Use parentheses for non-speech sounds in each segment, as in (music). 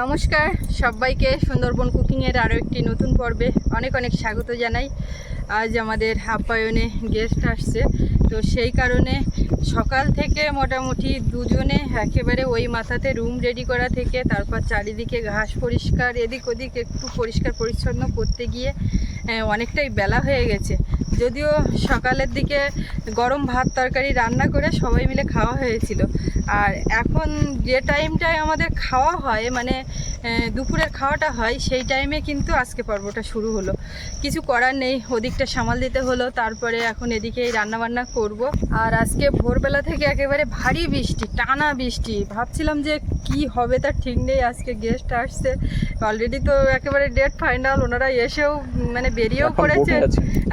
নমস্কার, সবাইকে সুন্দরবন কুকিংয়ের আরও একটি নতুন পর্বে অনেক অনেক স্বাগত জানাই। আজ আমাদের আপ্যায়নে গেস্ট আসছে। তো সেই কারণে সকাল থেকে মোটামুটি দুজনে একেবারে ওই মাথাতে রুম রেডি করা থেকে তারপর চারিদিকে ঘাস পরিষ্কার, এদিক ওদিক একটু পরিষ্কার পরিচ্ছন্ন করতে গিয়ে অনেকটাই বেলা হয়ে গেছে। যদিও সকালের দিকে গরম ভাত তরকারি রান্না করে সবাই মিলে খাওয়া হয়েছিল। আর এখন যে টাইমটায় আমাদের খাওয়া হয় মানে দুপুরের খাওয়াটা হয় সেই টাইমে কিন্তু আজকে পর্বটা শুরু হলো। কিছু করার নেই ওদিকটা সামাল দিতে হলো তারপরে এখন এদিকেই রান্না বান্না করব। আর আজকে ভোরবেলা থেকে একেবারে ভারী বৃষ্টি টানা বৃষ্টি। ভাবছিলাম যে কি হবে তার ঠিক নেই আজকে গেস্ট আসছে। অলরেডি তো একেবারে ডেট ফাইনাল ওনারা এসেও মানে বেরিয়েও এখন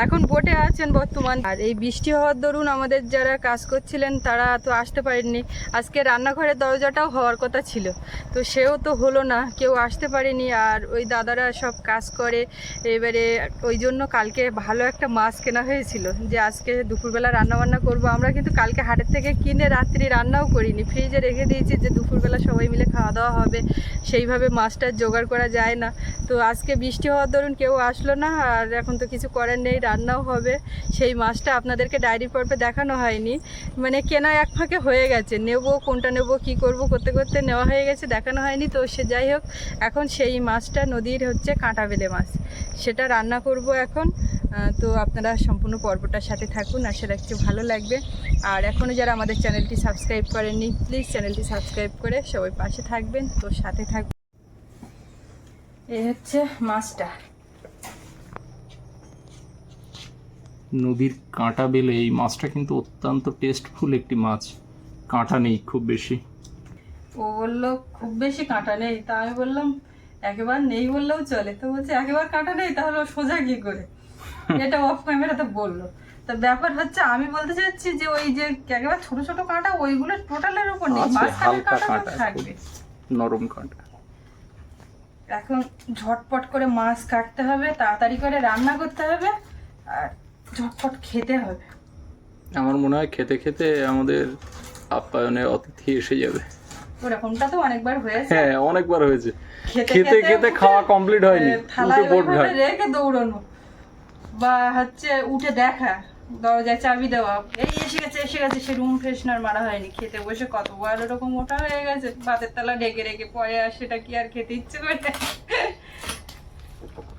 এখন বোটে আছেন বর্তমান। আর এই বৃষ্টি হওয়ার দরুন আমাদের যারা কাজ করছিলেন, তারা তো আসতে পারেননি। আজকে রান্নাঘরের দরজাটাও হওয়ার কথা ছিল। তো সেও তো হলো না, কেউ আসতে পারেনি। আর ওই দাদারা সব কাজ করে। এবারে ওই জন্য কালকে ভালো একটা মাছ কেনা হয়েছিল যে আজকে দুপুরবেলা রান্না বান্না করব। আমরা কিন্তু কালকে হাটের থেকে কিনে রাত্রি রান্নাও করিনি। ফ্রিজে রেখে দিয়েছি যে দুপুরবেলা সবাই মিলে খাওয়া দাওয়া হবে। সেইভাবে মাছটা জোগাড় করা যায় না। তো আজকে বৃষ্টি হওয়ার দরুন কেউ আসলো না। আর এখন তো কিছু করার নেই। রান্নাও হবে। সেই মাছটা আপনাদেরকে ডায়েরি পর্বে দেখানো হয়নি। মানে কেনা এক ফাঁকে হয়ে গেছে। নেব, কোনটা নেব, কি করব, করতে করতে নেওয়া হয়ে গেছে, দেখানো হয়নি। তো সে যাই হোক, এখন সেই মাছটা নদীর হচ্ছে কাঁটা বেলে মাছ। সেটা রান্না করব এখন। তো আপনারা সম্পূর্ণ পর্বটার সাথে থাকুন। আশা রাখছি ভালো লাগবে। আর এখনও যারা আমাদের চ্যানেলটি সাবস্ক্রাইব করেননি, প্লিজ চ্যানেলটি সাবস্ক্রাইব করে সবাই পাশে থাকবেন। তো সাথে থাকবেন এই হচ্ছে মাছটা। নদীর কাঁটা বেলে এই মাছটা কিন্তু অত্যন্ত টেস্টফুল একটি মাছ। কাঁটা নেই খুব বেশি। ও বলল খুব বেশি কাঁটা নেই। তা আমি বললাম একেবার নেই বললেও চলে। তো বলছে একেবার কাঁটা নেই তাহলে ও সোজা কি করে? (laughs) এটা অফ ক্যামেরাতে বলল। তা ব্যাপার হচ্ছে আমি বলতে চাচ্ছি যে ওই যে একেবারে ছোট ছোট কাঁটা ওইগুলো টোটালের উপর নেই। মাঝখানের কাঁটা কাঁটা থাকবে। নরম কাঁটা। এখন ঝটপট করে মাছ কাটতে হবে তাড়াতাড়ি করে রান্না করতে হবে আর ঝটপট খেতে হবে। আমার মনে হয় খেতে খেতে আমাদের আপ্যায়নের অতিথি এসে যাবে। ওরকমটা তো অনেকবার হয়েছে। হ্যাঁ অনেকবার হয়েছে। খেতে খেতে খাওয়া কমপ্লিট হয়নি। উঠে বোট ঘাট। রেখে দৌড়ানো। বা হচ্ছে উঠে দেখা দরজায় চাবি দেওয়া। এই এসে গেছে এসে গেছে। সে রুম ফ্রেশনার মারা হয়নি। খেতে বসে কতবার ওরকম ওঠা হয়ে গেছে। ভাতের তালা ডেকে রেখে পরে আর সেটা কি আর খেতে ইচ্ছে করে?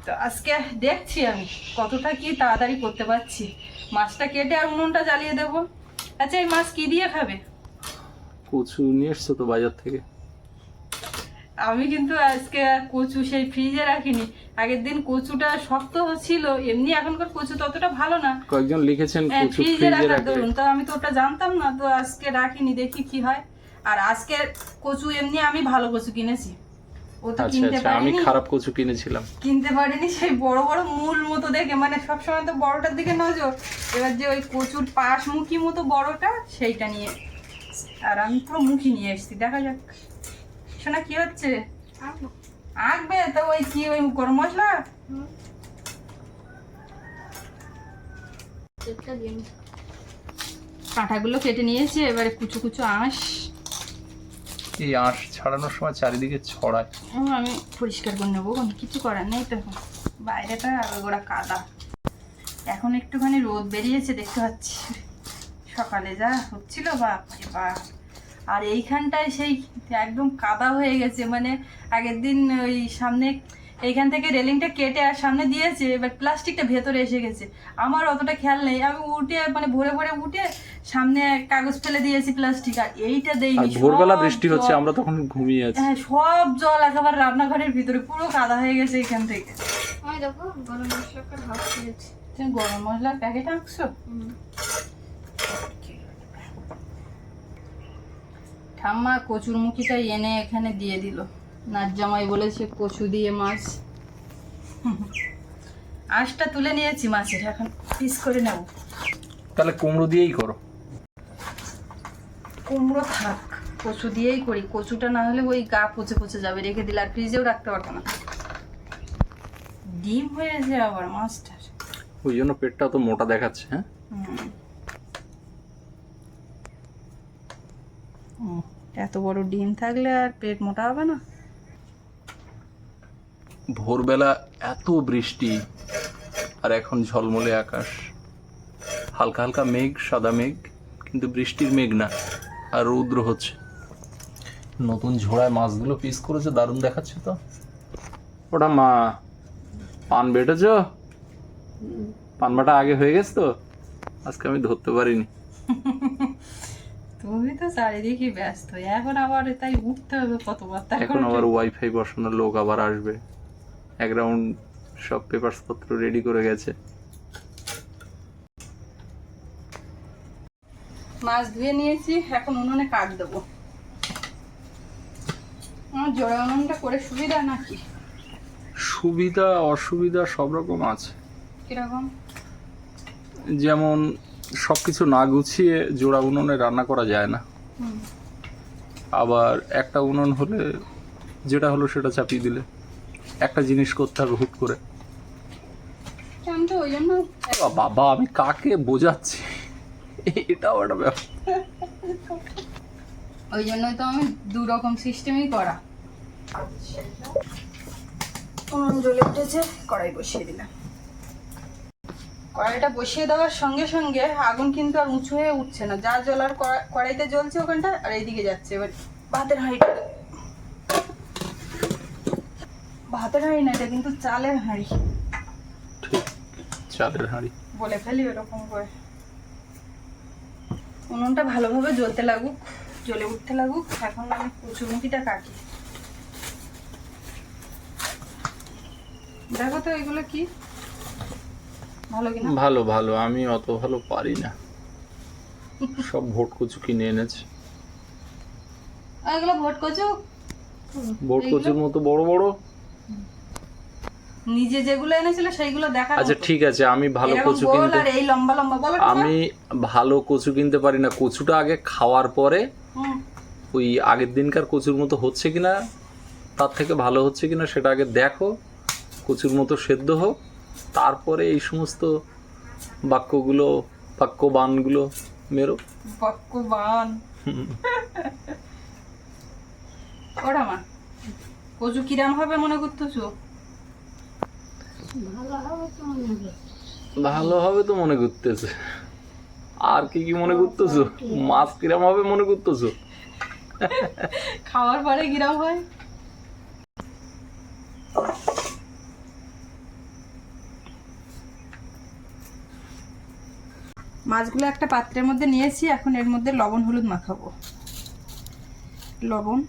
তো আজকে দেখছি আমি কতটা কি তাড়াতাড়ি করতে পারছি। মাছটা কেটে আর উনুনটা জ্বালিয়ে দেবো। আচ্ছা এই মাছ কি দিয়ে খাবে? কচু নিয়ে এসছো তো বাজার থেকে। আমি কিন্তু আজকে কচু সেই ফ্রিজে রাখিনি। আগের দিন কচুটা শক্ত ছিল এমনি এখনকার কচু ততটা ভালো না। কয়েকজন লিখেছেন হ্যাঁ, কচু ফ্রিজে রাখার দরুন। তো আমি তো ওটা জানতাম না তো আজকে রাখিনি দেখি কি হয়। আর আজকে কচু এমনি আমি ভালো কচু কিনেছি। ও তো আচ্ছা কিনতে আচ্ছা আমি খারাপ কচু কিনেছিলাম। কিনতে পারিনি সেই বড় বড় মূল মতো দেখে মানে সবসময় তো বড়টার দিকে নজর। এবার যে ওই কচুর পাশ মুখী মতো বড়টা সেইটা নিয়ে। আর আমি পুরো মুখী নিয়ে এসেছি দেখা যাক। শোনা কি হচ্ছে? আঁকবে। তো ওই কি ওই গরম মশলা? কাঁটাগুলো কেটে নিয়েছে এবারে কুচু কুচু আঁশ। এই আঁশ ছাড়ানোর সময় চারিদিকে ছড়ায়। আমি পরিষ্কার করে নেব কিছু করার নেই তো। বাইরেটা ওরা কাদা। এখন একটুখানি রোদ বেরিয়েছে, দেখতে পাচ্ছি। সকালে যা হচ্ছিল, বাপ বাপ। আর এইখানটায় সেই একদম কাদা হয়ে গেছে মানে আগের দিন ওই সামনে, এইখান থেকে রেলিংটা কেটে আর সামনে দিয়েছে, এবার প্লাস্টিকটা ভেতরে এসে গেছে। আমার অতটা খেয়াল নেই, আমি উঠে মানে ভোরে ভোরে উঠে সামনে কাগজ ফেলে দিয়েছি প্লাস্টিক আর এইটা দেইনি ভোরবেলা বৃষ্টি হচ্ছে আমরা তখন ঘুমিয়ে আছি। হ্যাঁ সব জল একেবারে রান্নাঘরের ভিতরে পুরো কাদা হয়ে গেছে এখান থেকে। আমি দেখো গরম মশলাটা হাফ দিয়েছি তুমি গরম মশলার প্যাকেট আঁকছো? ঠাম্মা কচুর মুখিটা এনে এখানে দিয়ে দিল। নাচ জামাই বলেছে কচু দিয়ে মাছ। আঁশটা তুলে নিয়েছি মাছের এখন পিস করে নেব। তাহলে কুমড়ো দিয়েই করো। কুমড়ো থাক। কচু দিয়েই করি। কচুটা না হলে ওই গা পচে পচে যাবে রেখে দিলে আর ফ্রিজেও রাখতে পারব না। ডিম হয়েছে আবার মাছটার ওই জন্য পেটটা তো মোটা দেখাচ্ছে হ্যাঁ? এত বড় ডিম থাকলে আর পেট মোটা হবে না? ভোরবেলা এত বৃষ্টি আর এখন ঝলমলে আকাশ। হালকা হালকা মেঘ সাদা মেঘ কিন্তু বৃষ্টির মেঘ না। আর রৌদ্র হচ্ছে। নতুন ঝোড়ায় মাছগুলো পিস করেছে দারুণ দেখাচ্ছে তো। ওটা মা পান বেটেছ? পান বাটা আগে হয়ে গেছে তো আজকে আমি ধরতে পারিনি। তুমি তো চারিদিকে ব্যস্ত এখন আবার তাই উঠতে হবে কতবার এখন আবার ওয়াইফাই বসানোর লোক আবার আসবে। এক রাউন্ড সব পেপারস পত্র রেডি করে গেছে। মাছ ধুয়ে নিয়েছি এখন উনুনে কাট দেবো। আমার জোড়া উনুনটা করে সুবিধা নাকি? সুবিধা অসুবিধা সব রকম আছে। কীরকম? যেমন সব কিছু না গুছিয়ে জোড়া উনুনে রান্না করা যায় না। আবার একটা উনুন হলে যেটা হলো সেটা চাপিয়ে দিলে। একটা জিনিস করতে হবে হুট করে। বাবা আমি কাকে বোঝাচ্ছি? এটাও একটা ব্যাপার। ওই জন্যই তো আমি দু রকম সিস্টেমই করা। উনুন জ্বলে উঠেছে কড়াই বসিয়ে দিলাম। কড়াইটা বসিয়ে দেওয়ার সঙ্গে সঙ্গে আগুন কিন্তু আর উঁচু হয়ে উঠছে না। যা জ্বলার কড়া- কড়াইতে জ্বলছে ওখানটা আর এইদিকে যাচ্ছে। এবার ভাতের হাঁড়িটা ভাতের হাঁড়ি না এটা কিন্তু চালের হাঁড়ি। চালের হাঁড়ি। বলে ফেলি ওরকম করে। উনুনটা ভালোভাবে জ্বলতে লাগুক জ্বলে উঠতে লাগুক। এখন আমি কচুরমুখিটা কাটি। দেখো তো এগুলো কি? ভালো কিনা? ভালো ভালো। আমি অত ভালো পারি না। সব ভোট কচু কিনে এনেছে। এগুলো ভোট কচু ভোট কচুর মতো বড় বড়? নিজে যেগুলো এনেছিল সেইগুলো দেখা আচ্ছা ঠিক আছে আমি ভালো কচু কিনতে এই লম্বা লম্বা বলো? আমি ভালো কচু কিনতে পারি না। কচুটা আগে খাওয়ার পরে ওই আগের দিনকার কচুর মতো হচ্ছে কিনা তার থেকে ভালো হচ্ছে কিনা সেটা আগে দেখো কচুর মতো সেদ্ধ হোক। তারপরে এই সমস্ত বাক্যগুলো বাক্যবানগুলো মেরো। বাক্যবান। (laughs) ওরা মা কচু কিরাম হবে মনে করতেছো? ভালো হবে তো মনে করতেছে। আর কি কি মনে করতেছো? মাছ কিরাম হবে মনে করতেছো? খাওয়ার পরে কিরাম হয়? মাছগুলো একটা পাত্রের মধ্যে নিয়েছি, এখন এর মধ্যে লবণ, হলুদ মাখাবো। লবণ,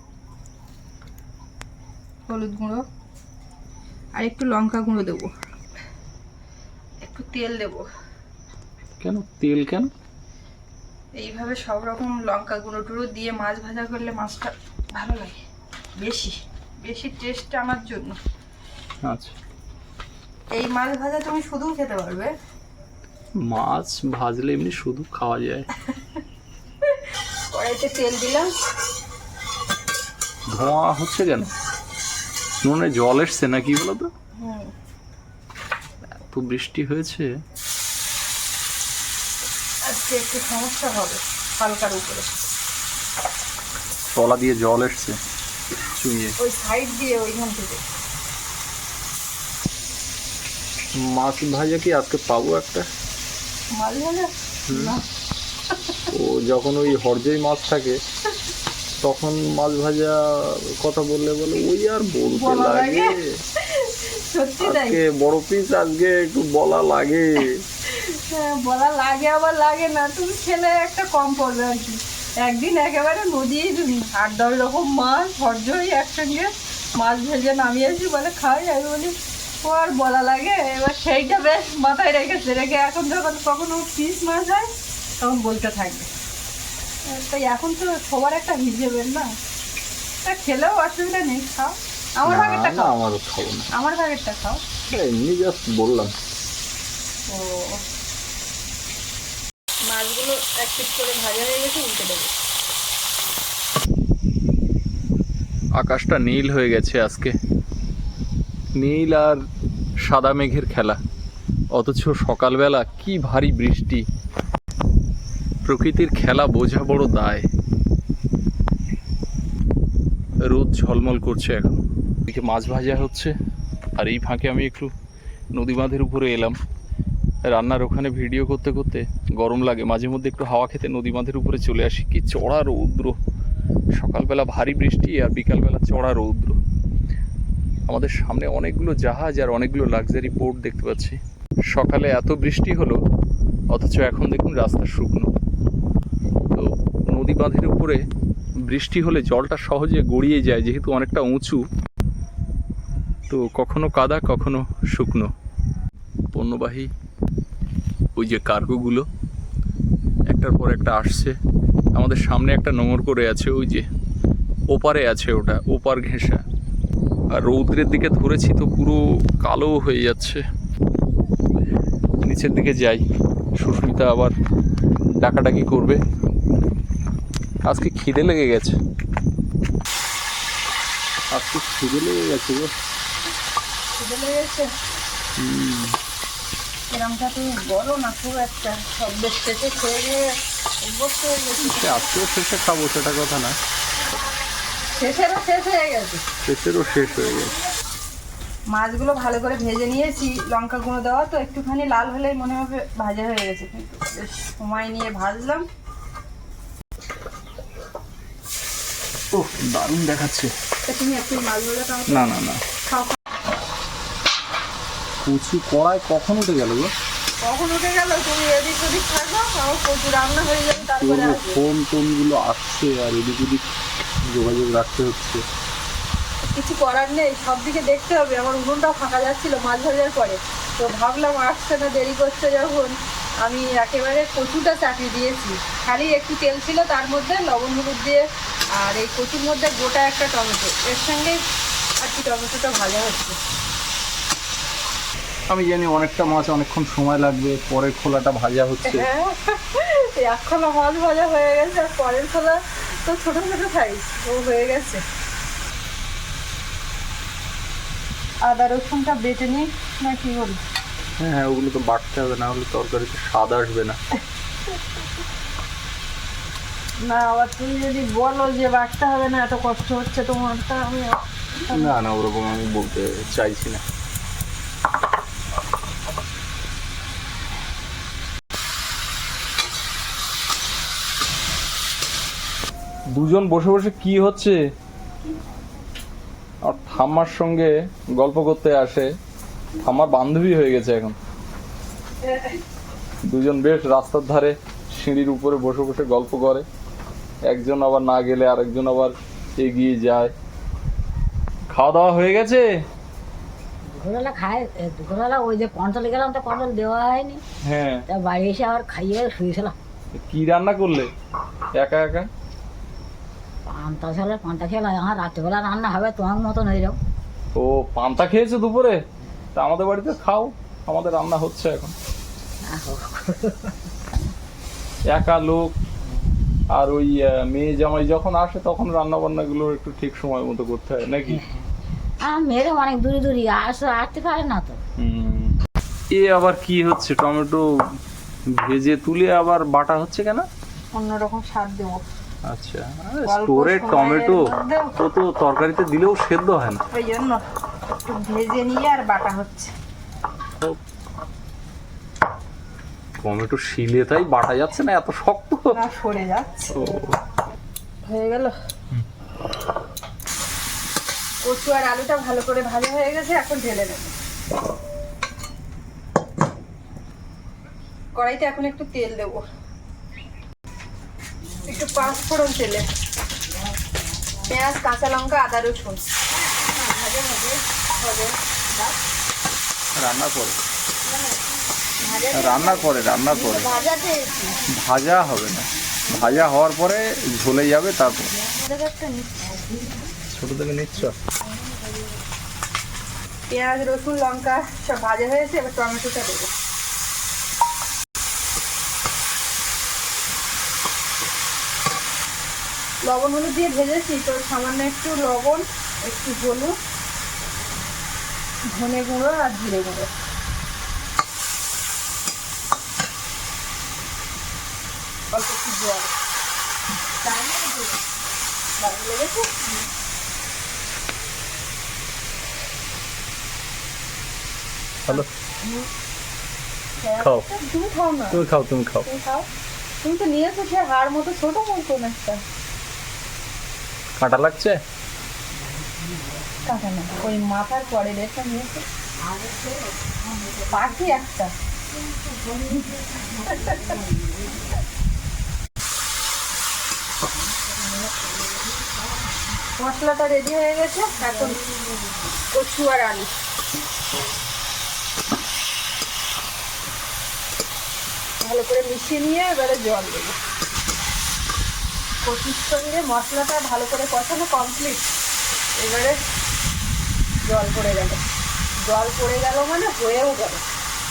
হলুদ গুঁড়ো আর একটু লঙ্কা গুঁড়ো দেবো। একটু তেল দেবো। কেন? তেল কেন? এইভাবে সব রকম লঙ্কা গুঁড়ো টুড়ো দিয়ে মাছ ভাজা করলে মাছটা ভালো লাগে। বেশি বেশি টেস্ট আমার জন্য। আচ্ছা। এই মাছ ভাজা তুমি শুধু খেতে পারবে। মাছ ভাজলে এমনি শুধু খাওয়া যায়। কড়াইতে তেল দিলাম। ধোঁয়া হচ্ছে কেন? নুনে জল এসছে নাকি বলো তো এত বৃষ্টি হয়েছে। আজকে একটু সমস্যা হবে হালকার উপরে। তলা দিয়ে জল এসছে চুইয়ে। ওই সাইড দিয়ে ওইখান থেকে। মাছ ভাজা কি আজকে পাবো একটা? মাছ ভাজা ও যখন ওই হরজই মাছ থাকে তখন মাছ ভাজা কথা বললে বলে ওই আর বলতে বলা লাগে। আজকে বড় পিস আজকে একটু বলা লাগে। হ্যাঁ, বলা লাগে আবার লাগে না তুমি খেলে একটা কম পড়বে আর কি। একদিন একেবারে নদী আট দশ রকম মাছ হরজই একসঙ্গে মাছ ভেজে নামিয়েছি বলে খাই আমি বলি ও আর বলা লাগে? এবার সেইটা বেশ মাথায় রেখেছে রেখে এখন যখন কখনো পিস মাছ হয় তখন বলতে থাকবে। তাই এখন তো সবার একটা হিসেবের না? তা খেলেও অসুবিধা নেই খাও। আমার ভাগেরটা খাও। আমারও খাব না। আমার ভাগেরটা খাও। এমনি জাস্ট বললাম। ও। মাছগুলো এক পিস করে ভাজা হয়ে গেছে উল্টে দেবো। আকাশটা নীল হয়ে গেছে আজকে। নীল আর সাদা মেঘের খেলা। অথচ সকালবেলা কি ভারী বৃষ্টি। প্রকৃতির খেলা বোঝা বড় দায়। রোদ ঝলমল করছে এখন। এদিকে মাছ ভাজা হচ্ছে, আর এই ফাঁকে আমি একটু নদী বাঁধের উপরে এলাম। রান্নার ওখানে ভিডিও করতে করতে গরম লাগে, মাঝে মধ্যে একটু হাওয়া খেতে নদী বাঁধের উপরে চলে আসি। কি চড়া রৌদ্র! সকালবেলা ভারী বৃষ্টি আর বিকালবেলা চড়া রৌদ্র। আমাদের সামনে অনেকগুলো জাহাজ আর অনেকগুলো লাক্সারি পোর্ট দেখতে পাচ্ছি। সকালে এত বৃষ্টি হলো, অথচ এখন দেখুন রাস্তা শুকনো। নদী বাঁধের উপরে বৃষ্টি হলে জলটা সহজে গড়িয়ে যায়, যেহেতু অনেকটা উঁচু। তো কখনো কাদা, কখনো শুকনো। পণ্যবাহী ওই যে কার্গোগুলো, একটার পর একটা আসছে। আমাদের সামনে একটা নোংর করে আছে, ওই যে ওপারে আছে ওটা, ওপার ঘেঁষা। আর রৌদ্রের দিকে ধরেছি তো পুরো কালো হয়ে যাচ্ছে। নিচের দিকে যাই, সুস্মিতা আবার ডাকাডাকি করবে। আজকে খিদে লেগে গেছে। আজকে খিদে লেগে গেছে গো। খিদে লেগেছে এরমটা তুমি বলো না খুব একটা। সব বেশ শেষে খেয়ে গিয়ে অভ্যস্ত হয়ে গেছি। আজকেও শেষে খাব সেটা কথা না। শেষেরও শেষ হয়ে গেছে। শেষেরও শেষ হয়ে গেছে। মাছগুলো ভালো করে ভেজে নিয়েছি লঙ্কা গুঁড়ো দেওয়া তো একটুখানি লাল হলেই মনে হবে ভাজা হয়ে গেছে। কিন্তু বেশ সময় নিয়ে ভাজলাম। ও দারুণ দেখাচ্ছে। না না না। কুচি কড়াই কখন উঠে গেল গো? কখন উঠে গেল? তুমি এদিক ওদিক থাকো আমার প্রচুর রান্না হয়ে যাবে তারপরে ফোন টোনগুলো আসছে আর এদিক ওদিক যোগাযোগ রাখতে হচ্ছে। কিছু করার নেই সব দিকে দেখতে হবে। আমার উনুনটাও ফাঁকা যাচ্ছিল মাছ ভাজার পরে। তো ভাবলাম আসছে না দেরি করছে যখন। আমি একেবারে কচুটা চাকরি দিয়েছি। খালি একটু তেল ছিল তার মধ্যে লবণ হলুদ দিয়ে আর এই কচুর মধ্যে গোটা একটা টমেটো। এর সঙ্গে আর কি টমেটোটা ভাজা হচ্ছে। আমি জানি অনেকটা মাছ অনেকক্ষণ সময় লাগবে পরে খোলাটা ভাজা হচ্ছে। হ্যাঁ এখনও মাছ ভাজা হয়ে গেছে আর পরের খোলা তো ছোট ছোট সাইজ ও হয়ে গেছে। আদা রসুনটা বেটে নিই না কি বলি হ্যাঁ ওগুলো তো বাটতে হবে না হলে তরকারিতে স্বাদ আসবে না। না আবার তুমি যদি বলো যে বাড়তে হবে না এত কষ্ট হচ্ছে তোমার তা আমি না না ওরকম আমি বলতে চাইছি না। দুজন বসে বসে কি হচ্ছে? আর ঠাম্মার সঙ্গে গল্প করতে আসে। ঠাম্মার বান্ধবী হয়ে গেছে এখন। দুজন বেশ রাস্তার ধারে সিঁড়ির উপরে বসে বসে গল্প করে। একজন আবার না গেলে আরেকজন আবার এগিয়ে যায়। খাওয়া দাওয়া হয়ে গেছে? দুপুরবেলা খায় দুপুরবেলা ওই যে কন্ট্রোল গেলাম তো কন্ট্রোল দেওয়া হয়নি। হ্যাঁ। তা বাড়ি এসে আবার খাইয়ে শুয়েছিলাম। কি রান্না করলে? একা একা? পান্তা ছেলে পান্তা খেলা আমার রাত্রিবেলা রান্না হবে তোমার মতন হয়ে যাও ও পান্তা খেয়েছো দুপুরে? তা আমাদের বাড়িতে খাও আমাদের রান্না হচ্ছে এখন। একা লোক আর ওই মেয়ে জামাই যখন আসে তখন রান্না বান্না গুলো একটু ঠিক সময় মতো করতে হয় নাকি? মেয়েরা অনেক দূরে দূরে আসতে আসতে পারে না তো। এ আবার কি হচ্ছে? টমেটো ভেজে তুলে আবার বাটা হচ্ছে কেন? অন্যরকম স্বাদ দেবো। আচ্ছা। স্টোরের টমেটো তো তরকারিতে দিলেও সেদ্ধ হয় না। ওই জন্য। ভেজে নিয়ে আর বাটা হচ্ছে। টমেটো শিলে তাই বাটা যাচ্ছে না এত শক্ত? না সরে যাচ্ছে। হয়ে গেল? কচু আর আলুটা ভালো করে হয়ে গেছে এখন ঢেলে নেব। কড়াইতে এখন একটু তেল দেবো। একটু পাঁচ ফোড়ন তেলে। পেঁয়াজ কাঁচা লঙ্কা আদা রসুন। রান্না করে। রান্না করে রান্না করে। ভাজা হবে না। ভাজা হওয়ার পরে ঝোলে যাবে তারপর। ছোট থেকে নিচ্ছ? পেঁয়াজ রসুন লঙ্কা সব ভাজা হয়েছে এবার টমেটোটা দেবো। লবণ হলুদ দিয়ে ভেজেছি তো সামান্য একটু লবণ একটু হলুদ। ধনে গুঁড়ো আর জিরে গুঁড়ো। অল্প একটু জল। ভালো খাও। তুমি খাও না? তুমি খাও তুমি খাও। তুমি খাও? তুমি তো নিয়েছো সে হাড় মতো ছোট মতো একটা। কাঁটা লাগছে? কাঁচা না। ওই মাথার পরে রেখে নিয়েছে পাখি একটা। মশলাটা রেডি হয়ে গেছে, এখন কচু আর আলু। ভালো করে মিশিয়ে নিয়ে এবারে জল দেবো। কচুর সঙ্গে মশলাটা ভালো করে কষানো কমপ্লিট এবারে জল পড়ে গেল। জল পড়ে গেল মানে হয়েও গেল।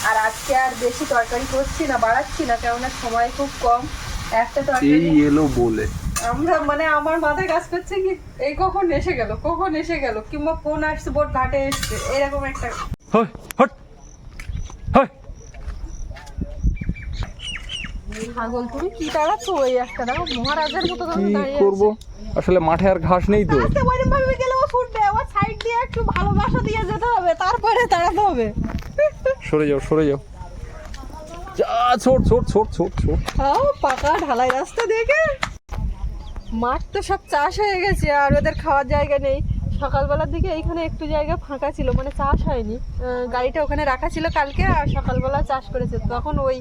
আর আজকে আর বেশি তরকারি করছি না বাড়াচ্ছি না কেননা সময় খুব কম। একটা তরকারি এলো বলে। আমরা মানে আমার মাথায় কাজ করছে কি এই কখন এসে গেল কখন এসে গেল কিংবা ফোন আসছে বোট ঘাটে এসছে এরকম একটা হই হট। হই। ছাগল তুমি কি দাঁড়াচ্ছ ওই একটা দেখো মহারাজের মতো কি তুমি দাঁড়িয়ে করব? আসলে মাঠে আর ঘাস নেই তো। দিয়ে একটু ভালোবাসা দিয়ে যেতে হবে তারপরে দাঁড়াতে হবে। সরে যাও সরে যাও। যা ছোট ছোট ছোট ছোট ছোট। তাও পাকা ঢালাই রাস্তা দেখে। মাঠ তো সব চাষ হয়ে গেছে আর ওদের খাওয়ার জায়গা নেই। সকালবেলার দিকে এইখানে একটু জায়গা ফাঁকা ছিল মানে চাষ হয়নি। গাড়িটা ওখানে রাখা ছিল কালকে আর সকালবেলা চাষ করেছে। তখন ওই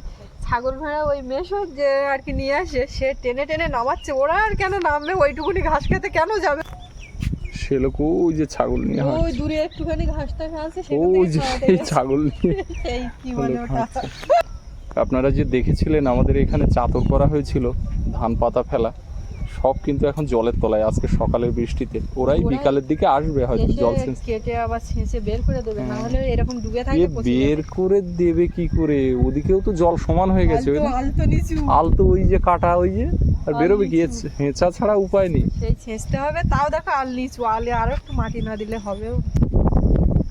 ছাগল ভেড়া ওই মেশো যে আর কি নিয়ে আসে সে টেনে টেনে নামাচ্ছে। ওরা আর কেন নামবে? ওইটুকুনি ঘাস খেতে কেন যাবে? সে লোক ওই যে ছাগল নিয়ে। ওই দূরে একটুখানি ঘাসটা আছে ওই যে এই ছাগল নিয়ে (laughs) এই কি বলে ওটা? আপনারা যে দেখেছিলেন আমাদের এখানে চাতর করা হয়েছিল ধান পাতা ফেলা। সব কিন্তু এখন জলের তলায় আজকে সকালের বৃষ্টিতে। ওরাই বিকালের দিকে আসবে হয়তো জল কেটে আবার ছেঁচে বের করে দেবে না হলে এরকম ডুবে পচে বের করে দেবে কি করে? ওদিকেও তো জল সমান হয়ে গেছে? আলতো নিচু। আলতো ওই যে কাটা ওই যে আর বেরোবে কি? হেঁচা ছাড়া উপায় নেই। সেই ছেঁচতে হবে তাও দেখো আল নিচু আলে আরও একটু মাটি না দিলে হবেও।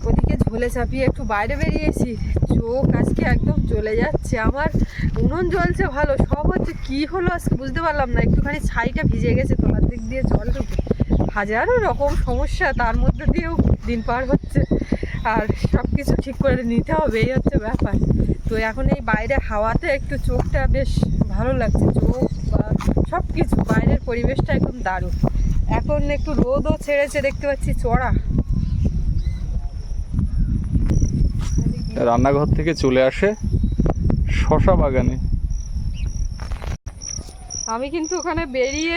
ওদিকে ঝোলে চাপিয়ে একটু বাইরে বেরিয়েছি। চোখ আজকে একদম জ্বলে যাচ্ছে আমার উনুন জ্বলছে ভালো সব হচ্ছে কি হলো আজকে বুঝতে পারলাম না একটুখানি ছাইটা ভিজে গেছে তলার দিক দিয়ে জল ঢুকে। হাজারো রকম সমস্যা তার মধ্যে দিয়েও দিন পার হচ্ছে। আর সব কিছু ঠিক করে নিতে হবে এই হচ্ছে ব্যাপার। তো এখন এই বাইরে হাওয়াতে একটু চোখটা বেশ ভালো লাগছে চোখ সব কিছু বাইরের পরিবেশটা একদম দারুণ। এখন একটু রোদও ছেড়েছে দেখতে পাচ্ছি চড়া। রান্নাঘর থেকে চলে আসে শশা বাগানে। আমি কিন্তু ওখানে বেরিয়ে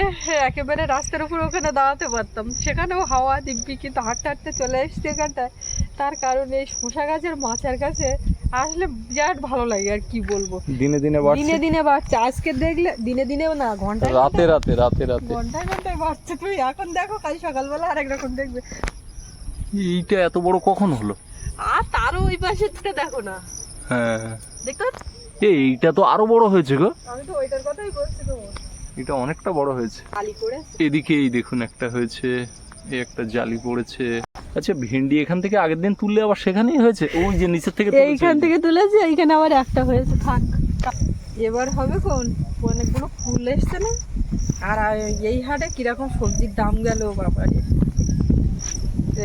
একেবারে রাস্তার উপর ওখানে দাঁড়াতে পারতাম। সেখানেও হাওয়া দিব্যি কিন্তু হাঁটতে হাঁটতে চলে এসছি এখানটায়। তার কারণে এই শশা গাছের মাচার কাছে আসলে বিরাট ভালো লাগে আর কি বলব। দিনে দিনে বাড়ছে। দিনে দিনে বাড়ছে। আজকে দেখলে দিনে দিনে না ঘণ্টা রাতে রাতে রাতে রাতে। ঘন্টায় ঘন্টায় বাড়ছে। তুমি এখন দেখো কাল সকালবেলা আরেক রকম দেখবে। এইটা এত বড় কখন হলো? আর তারও ওই পাশেরটা দেখো না। হ্যাঁ। পাচ্ছ? এইটা তো আরও বড় হয়েছে গো। আমি তো ওইটার কথাই বলছি তো। এটা অনেকটা বড় হয়েছে। এদিকে এই দেখুন একটা হয়েছে এই একটা জালি পড়েছে। আচ্ছা ভেন্ডি এখান থেকে আগের দিন তুললে আবার সেখানেই হয়েছে? ওই যে নিচের থেকে। এইখান থেকে তুলেছি এইখানে আবার একটা হয়েছে থাক। এবার হবে কোন? অনেকগুলো ফুল এসছে না? আর এই হাটে কীরকম সবজির দাম গেল বাবারে।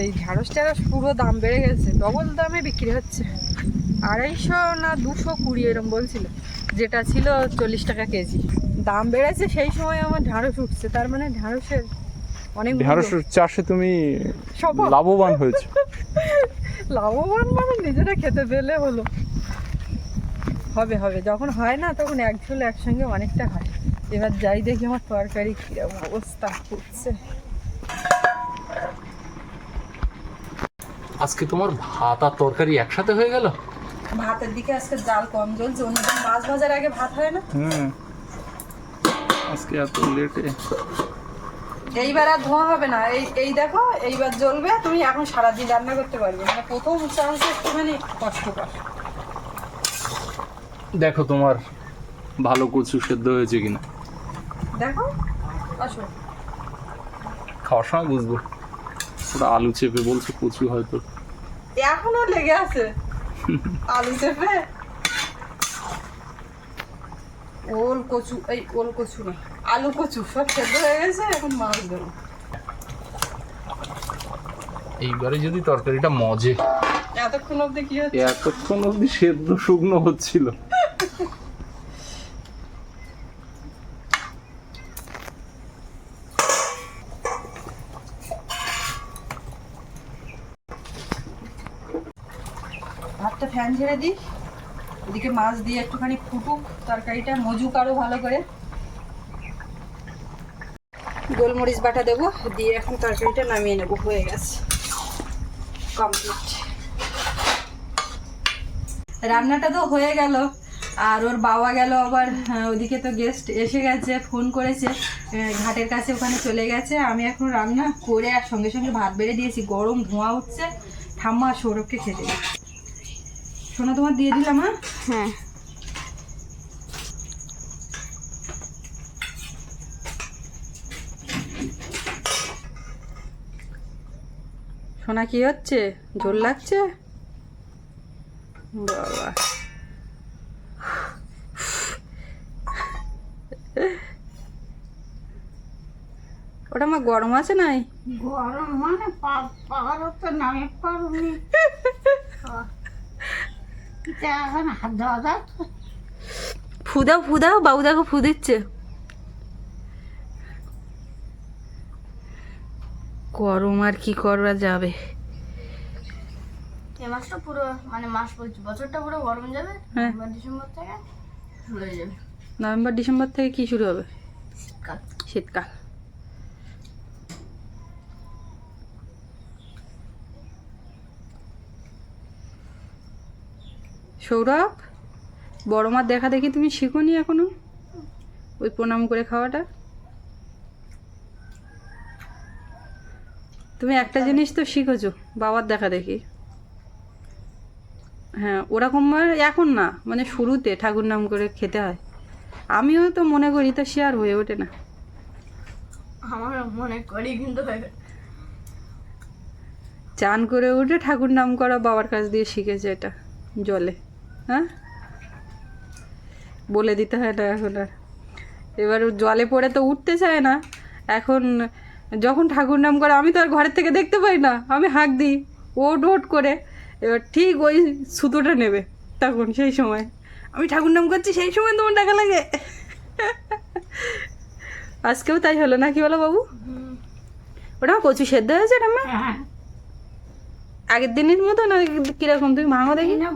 এই ঢ্যাঁড়স ট্যাঁড়স পুরো দাম বেড়ে গেছে ডবল দামে বিক্রি হচ্ছে। আড়াইশো না দুশো কুড়ি এরম বলছিল যেটা ছিল চল্লিশ টাকা কেজি। দাম বেড়েছে সেই সময় আমার ঢ্যাঁড়স উঠছে তার মানে ঢ্যাঁড়সের অনেক ঢেঁড়স চাষে তুমি। লাভবান হয়েছে। (laughs) লাভবান মানে নিজেরা খেতে পেলে হলো হবে হবে। যখন হয় না তখন এক ঝোল একসঙ্গে অনেকটা হয়। এবার যাই দেখি আমার তরকারি কীরকম অবস্থা হচ্ছে। আজকে তোমার ভাত আর তরকারি একসাথে হয়ে গেল? ভাতের দিকে আজকে জাল কম জ্বলছে। অন্যদিন মাছ ভাজার আগে ভাত হয় না? হুম। আজকে এত লেটে এইবার আর ধোঁয়া হবে না। এই এই দেখো এইবার জ্বলবে তুমি এখন সারাদিন রান্না করতে পারবে। মানে প্রথম চান্স একটুখানি কষ্টকর। দেখো তোমার ভালো কচু সেদ্ধ হয়েছে কিনা। দেখো আসো। খাওয়ার সময় বুঝব। ওটা আলু চেপে বলছে কচু হয়তো। এখনও লেগে আছে। (laughs) আলু চেপে? ওল কচু এই ওল কচু না আলু কচু সব সেদ্ধ হয়ে গেছে এখন মাছ দেবো। এইবারে যদি তরকারিটা মজে। এতক্ষণ অবধি কি হচ্ছে? এতক্ষণ অব্দি সেদ্ধ শুকনো হচ্ছিল। ভাতটা ফ্যান ঝেড়ে দিই। এদিকে মাছ দিয়ে একটুখানি ফুটুক তরকারিটা মজুক আরও ভালো করে। গোলমরিচ বাটা দেবো দিয়ে এখন তরকারিটা নামিয়ে নেব হয়ে গেছে। কমপ্লিট রান্নাটা তো হয়ে গেল আর ওর বাবা গেল আবার আহ, ওদিকে তো গেস্ট এসে গেছে ফোন করেছে ঘাটের কাছে ওখানে চলে গেছে। আমি এখন রান্না করে আর সঙ্গে সঙ্গে ভাত বেড়ে দিয়েছি গরম ধোঁয়া উঠছে ঠাম্মা সৌরভকে খেতে সোনা তোমার দিয়ে দিলাম হ্যাঁ। সোনা কি হচ্ছে? ঝোল লাগছে? বাবা। ওটা আমার গরম আছে নাই? গরম মানে পাওয়ার তো নামে পারুনি। এখন হাত দেওয়া যায় ফুদাও ফুদাও বাবু দেখো ফু দিচ্ছে। গরম আর কি করা যাবে? এই মাসটা পুরো মানে মাস বলছি বছরটা পুরো গরম যাবে হ্যাঁ। ডিসেম্বর থেকে শুরু হয়ে যাবে। নভেম্বর ডিসেম্বর থেকে কি শুরু হবে? শীতকাল। শীতকাল। সৌরভ বড় মার দেখা দেখি তুমি শিখোনি এখনও? ওই প্রণাম করে খাওয়াটা? তুমি একটা জিনিস তো শিখেছো বাবার দেখা দেখি। হ্যাঁ ওরকম এখন না মানে শুরুতে ঠাকুর নাম করে খেতে হয়। আমিও তো মনে করি তো আর হয়ে ওঠে না। আমার মনে করি কিন্তু চান করে উঠে ঠাকুর নাম করা বাবার কাছ দিয়ে শিখেছে এটা জলে। হ্যাঁ? বলে দিতে হয় না এখন আর। এবার জলে পড়ে তো উঠতে চায় না। এখন যখন ঠাকুর নাম করে আমি তো আর ঘরের থেকে দেখতে পাই না। আমি হাঁক দিই ওট ওট করে। এবার ঠিক ওই সুতোটা নেবে তখন সেই সময়। আমি ঠাকুর নাম করছি সেই সময় তোমার টাকা লাগে। আজকেও তাই হলো না কি বলো বাবু? ওটা কচু সেদ্ধ হয়েছে ঠাম্মা। হ্যাঁ। আগের দিনের মতো না কীরকম? তুমি ভাঙো দেখি না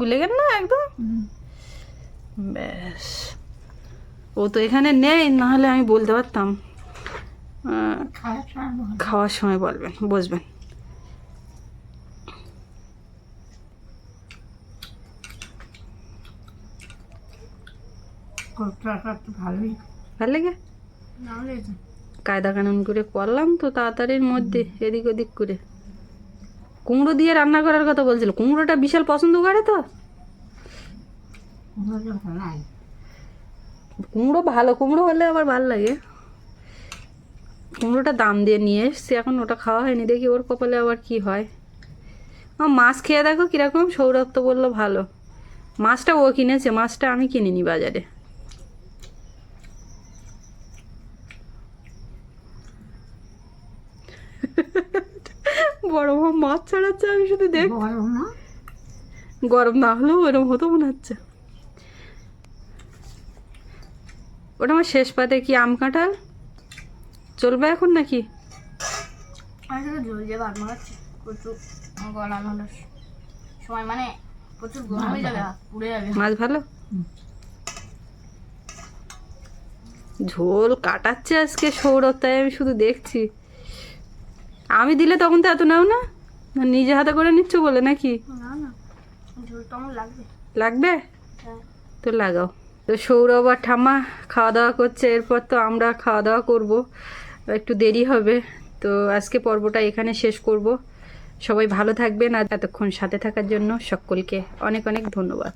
গুলে গেল না একদম? ব্যাস। ও তো এখানে নেই নাহলে আমি বলতে পারতাম আহ, খাওয়া সময় বল খাওয়ার সময় বলবেন বসবেন। ভালো লাগে? কায়দা কানুন করে করলাম তো তাড়াতাড়ির মধ্যে এদিক ওদিক করে। কুমড়ো দিয়ে রান্না করার কথা বলছিল কুমড়োটা বিশাল পছন্দ করে তো। কুমড়ো ভালো কুমড়ো হলে আবার ভালো লাগে। কুমড়োটা দাম দিয়ে নিয়ে এসছি এখন ওটা খাওয়া হয়নি দেখি ওর কপালে আবার কি হয়। আমার মাছ খেয়ে দেখো কীরকম সৌরভ তো বলল ভালো। মাছটা ও কিনেছে মাছটা আমি কিনিনি বাজারে। বড় মা মাছ ছাড়াচ্ছে আমি শুধু দেখ গরম না হলেও এরকম হতো মনে হচ্ছে। ওটা আমার শেষ পাতে কি আম কাঁঠাল? চলবে এখন নাকি? ভাত মাখাচ্ছি প্রচুর গলা সময় মানে প্রচুর গরম হয়ে যাবে পুড়ে যাবে। মাছ ভালো? ঝোল কাটাচ্ছে আজকে সৌরভ তাই আমি শুধু দেখছি। আমি দিলে তখন তো এত নাও না? নিজে হাতে করে নিচ্ছ বলে নাকি? না না ঝোল তো আমার লাগবে। লাগবে? হ্যাঁ। তো লাগাও। তো সৌরভ আর ঠাম্মা খাওয়া দাওয়া করছে এরপর তো আমরা খাওয়া দাওয়া করব। একটু দেরি হবে। তো আজকে পর্বটা এখানে শেষ করব। সবাই ভালো থাকবেন আর এতক্ষণ সাথে থাকার জন্য সকলকে অনেক অনেক ধন্যবাদ।